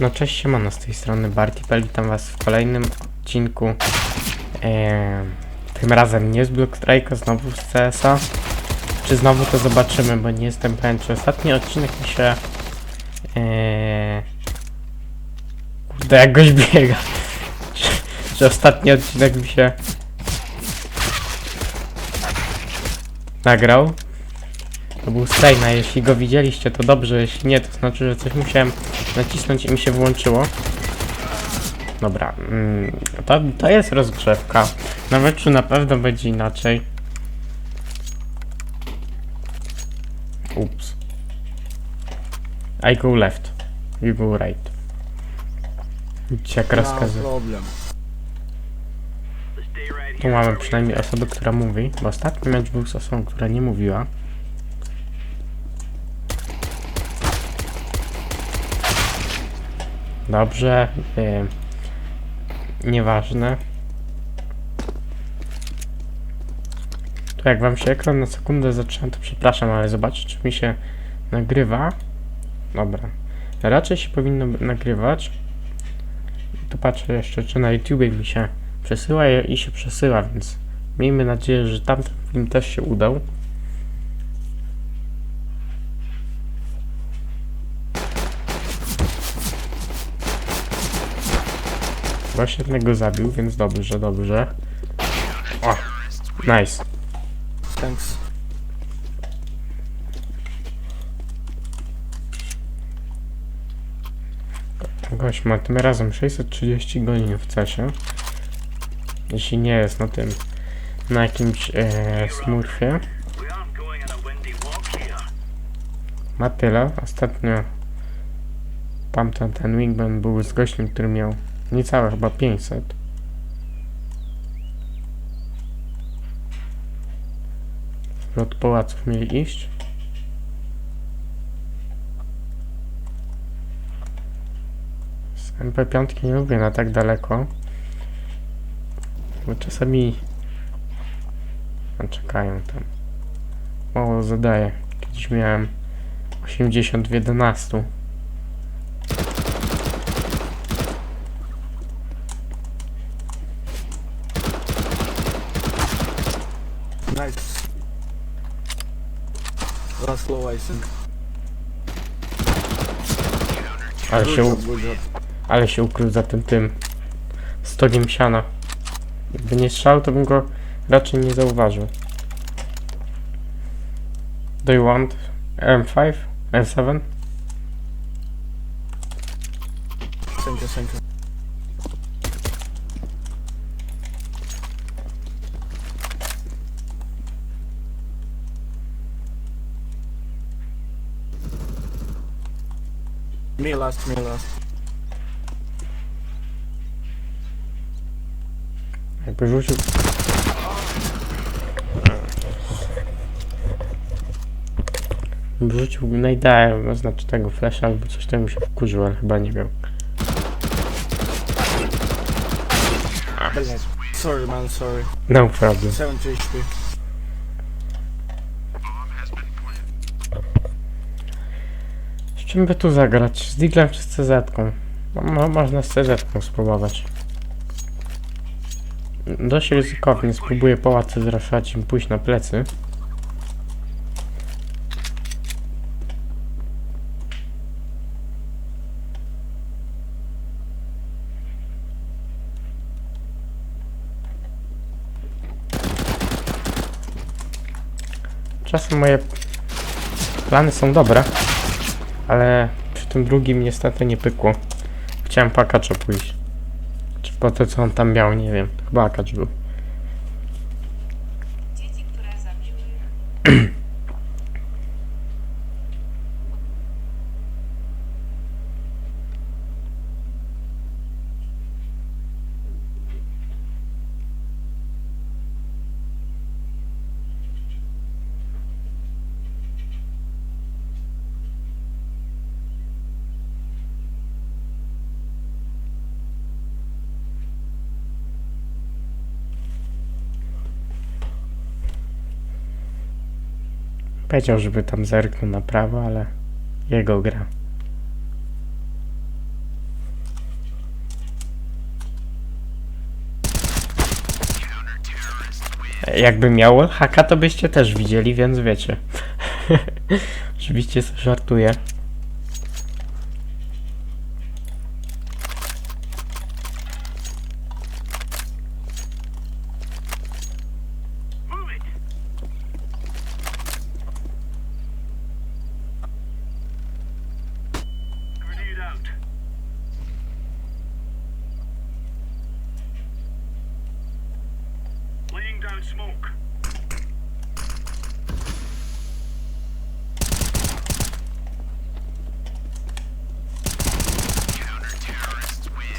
No cześć, siemano z tej strony Bartipel, witam was w kolejnym odcinku. Eee, tym razem nie z Block Strike'a, znowu z CS-a. Czy znowu to zobaczymy, bo nie jestem pewien, czy ostatni odcinek mi się... Eee, kurde, jak goś biega. Czy, czy ostatni odcinek mi się... Nagrał. To był Stejna, jeśli go widzieliście to dobrze, jeśli nie to znaczy, że coś musiałem nacisnąć i mi się włączyło. Dobra, mm, to, to jest rozgrzewka. Na meczu na pewno będzie inaczej. Ups. I go left. You go right. Widzicie jak rozkazy. Tu mamy przynajmniej osobę, która mówi, bo ostatni mecz był z osobą, która nie mówiła. Dobrze, yy, nieważne. Tu jak wam się ekran na sekundę zaczyna, to przepraszam, ale zobaczcie, czy mi się nagrywa. Dobra. Raczej się powinno nagrywać. Tu patrzę jeszcze, czy na YouTubie mi się przesyła i się przesyła, więc miejmy nadzieję, że tamten film też się udał. Właśnie jednego zabił, więc dobrze, dobrze. O, nice. Thanks. Gość ma tym razem 630 godzin w cesie. Jeśli nie jest na tym, na jakimś e, smurfie. Ma tyle. Ostatnio tamten ten Wingman był z gościem, który miał niecałe chyba 500. Od pałaców mieli iść. Z MP5 nie lubię na tak daleko. Bo czasami czekają tam. Mało zadaję. Kiedyś miałem 80 w 11. Nice. I think. Ale się, u- ale się ukrył za tym tym stogiem siana. Jakby nie strzał, to bym go raczej nie zauważył. Do you want M5? M7? Thank you, Me last, me last. Jakby rzucił... Wrzucił no Gnade'a, znaczy tego flasha albo coś tam się wkurzył, ale chyba nie miał. Sorry man, sorry. No problem. 70 HP. Czym by tu zagrać? Z Diglem czy z mo- można z CZ-ką spróbować. Dość ryzykownie, spróbuję pałacy zraszać im pójść na plecy. Czasem moje plany są dobre, ale przy tym drugim niestety nie pykło. Chciałem po akacza pójść. Czy po to, co on tam miał, nie wiem. Chyba akacz był. Dzieci, które zabiły Powiedział, żeby tam zerknął na prawo, ale jego gra. Jakby miał haka, to byście też widzieli, więc wiecie. Oczywiście żartuję.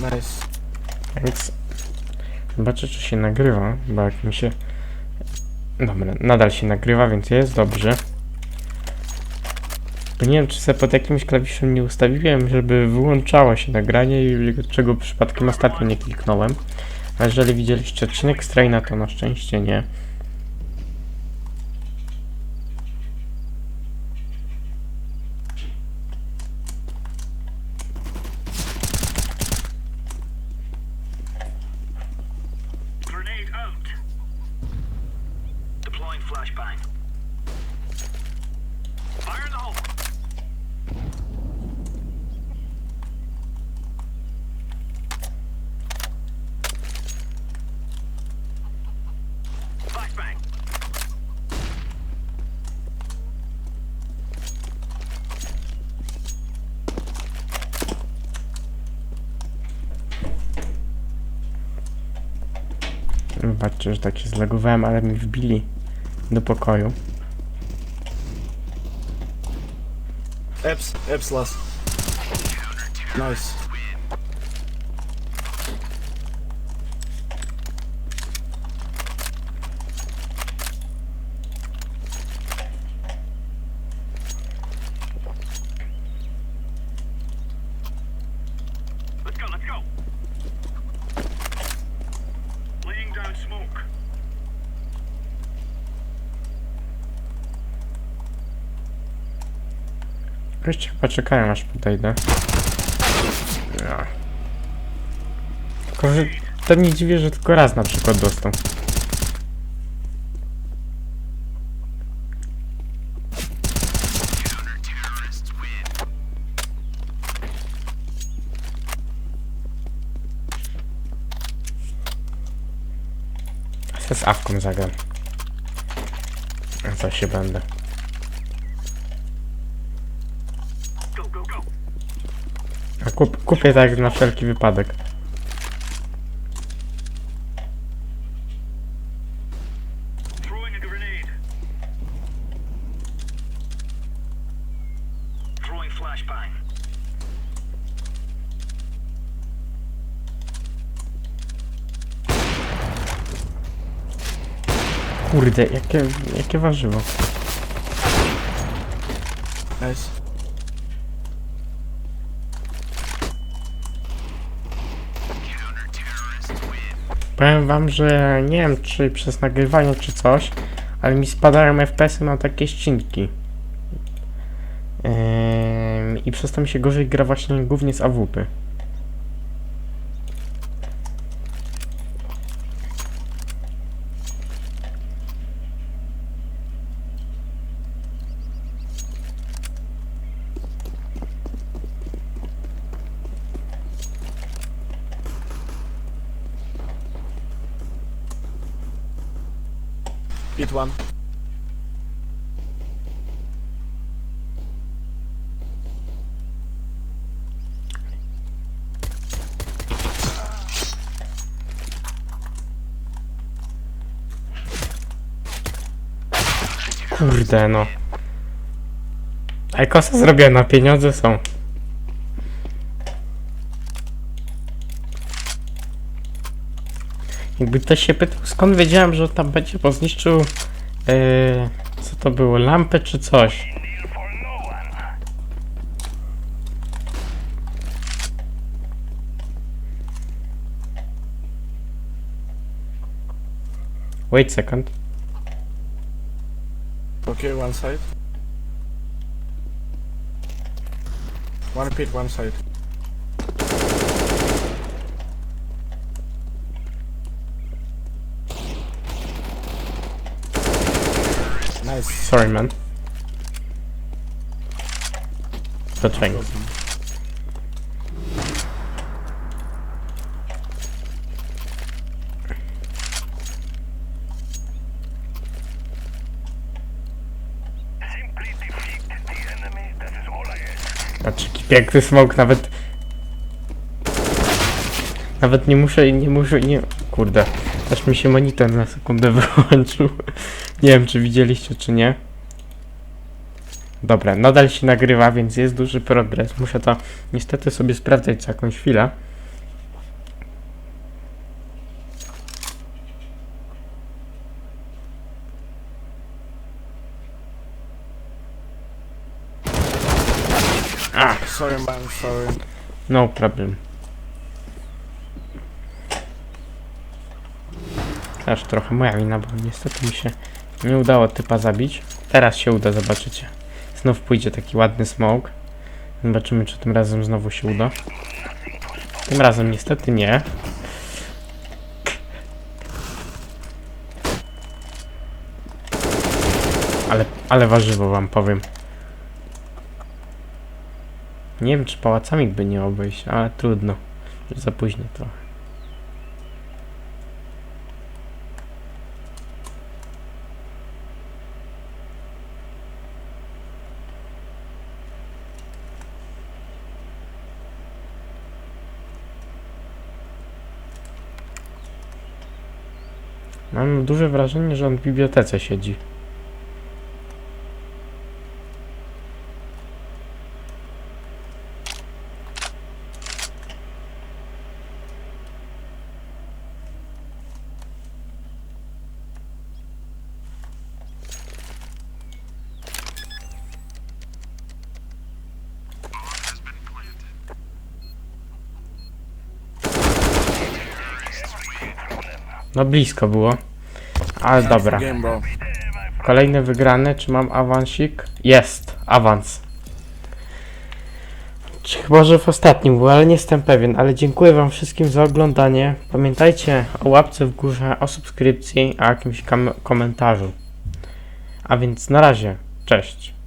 Nice. Więc zobaczę, czy się nagrywa, bo jak mi się... Dobra, nadal się nagrywa, więc jest dobrze. Bo nie wiem, czy sobie pod jakimś klawiszem nie ustawiłem, żeby wyłączało się nagranie i czego przypadkiem ostatnio nie kliknąłem. A jeżeli widzieliście odcinek Straina, to na szczęście nie. Deploying flashbang. Fire in the hole. Flashbang. Zobaczcie, że tak się zlegowałem, ale mi wbili do pokoju. Eps, Eps last. Nice. Let's go, let's go. Laying down smoke. Goście chyba czekają aż podejdę. No. Tylko, że to mnie dziwię, że tylko raz na przykład dostał. Z awką zagram. Co się będę. Go, go, go. A kup, kupię tak na wszelki wypadek. Kurde, jakie, jakie warzywo. Nice. Powiem wam, że nie wiem czy przez nagrywanie czy coś, ale mi spadają FPS-y na takie ścinki. Ym, I przez to mi się gorzej gra właśnie głównie z AWP. One. Kurde no. A kosa zrobiona, pieniądze są. Jakby ktoś się pytał, skąd wiedziałem, że tam będzie, bo zniszczył, yy, co to było, lampę czy coś. Wait second. Okay, one side. One pit, one side. Nice. Sorry, man. The ask. Znaczy, piękny smok, nawet... Nawet nie muszę, nie muszę, nie... Kurde, aż mi się monitor na sekundę wyłączył. Nie wiem, czy widzieliście, czy nie. Dobra, nadal się nagrywa, więc jest duży progres. Muszę to niestety sobie sprawdzać co jakąś chwilę. Sorry, man. Sorry. No problem. Aż trochę moja wina, bo niestety mi się nie udało typa zabić. Teraz się uda, zobaczycie. Znów pójdzie taki ładny smoke. Zobaczymy, czy tym razem znowu się uda. Tym razem niestety nie. Ale, ale warzywo wam powiem. Nie wiem, czy pałacami by nie obejść, ale trudno. Za późno trochę. Duże wrażenie, że on w bibliotece siedzi. No blisko było. Ale dobra. Kolejne wygrane. Czy mam awansik? Jest. Awans. Czy chyba, że w ostatnim był, ale nie jestem pewien. Ale dziękuję wam wszystkim za oglądanie. Pamiętajcie o łapce w górze, o subskrypcji, a jakimś komentarzu. A więc na razie. Cześć.